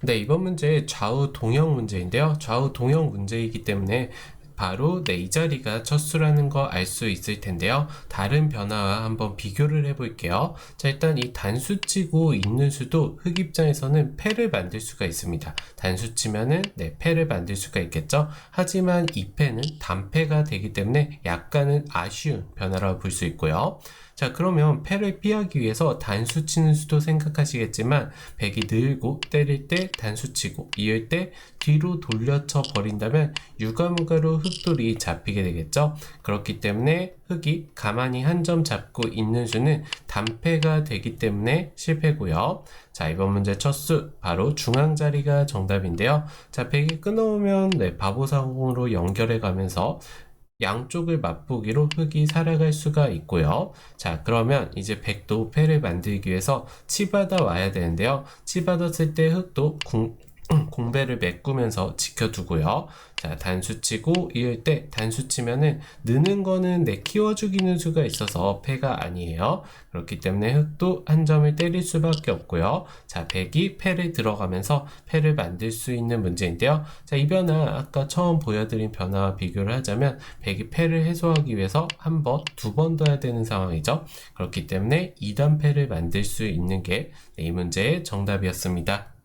네, 이번 문제 좌우 동형 문제인데요. 좌우 동형 문제이기 때문에 바로 네, 이 자리가 첫 수라는 거 알 수 있을 텐데요. 다른 변화와 한번 비교를 해볼게요. 자, 일단 이 단수치고 있는 수도 흙 입장에서는 패를 만들 수가 있습니다. 단수치면은 네, 패를 만들 수가 있겠죠. 하지만 이 패는 단패가 되기 때문에 약간은 아쉬운 변화라고 볼 수 있고요. 자, 그러면 패를 피하기 위해서 단수 치는 수도 생각하시겠지만 백이 늘고 때릴 때 단수 치고 이을 때 뒤로 돌려쳐 버린다면 유가무가로 흑돌이 잡히게 되겠죠. 그렇기 때문에 흑이 가만히 한 점 잡고 있는 수는 단패가 되기 때문에 실패고요. 자, 이번 문제 첫 수 바로 중앙 자리가 정답인데요. 자, 백이 끊어오면 네, 바보사공으로 연결해 가면서 양쪽을 맛보기로 흙이 살아갈 수가 있고요. 자, 그러면 이제 백도 패를 만들기 위해서 치받아 와야 되는데요. 치받았을 때 흙도 궁, 공배를 메꾸면서 지켜두고요. 자, 단수 치고 이을 때 단수 치면은 느는 거는 내 키워주기는 수가 있어서 패가 아니에요. 그렇기 때문에 흙도 한 점을 때릴 수밖에 없고요. 자, 백이 패를 들어가면서 패를 만들 수 있는 문제인데요. 자, 이 변화 아까 처음 보여드린 변화와 비교를 하자면 백이 패를 해소하기 위해서 한 번, 두 번 더 해야 되는 상황이죠. 그렇기 때문에 2단 패를 만들 수 있는 게 이 문제의 정답이었습니다.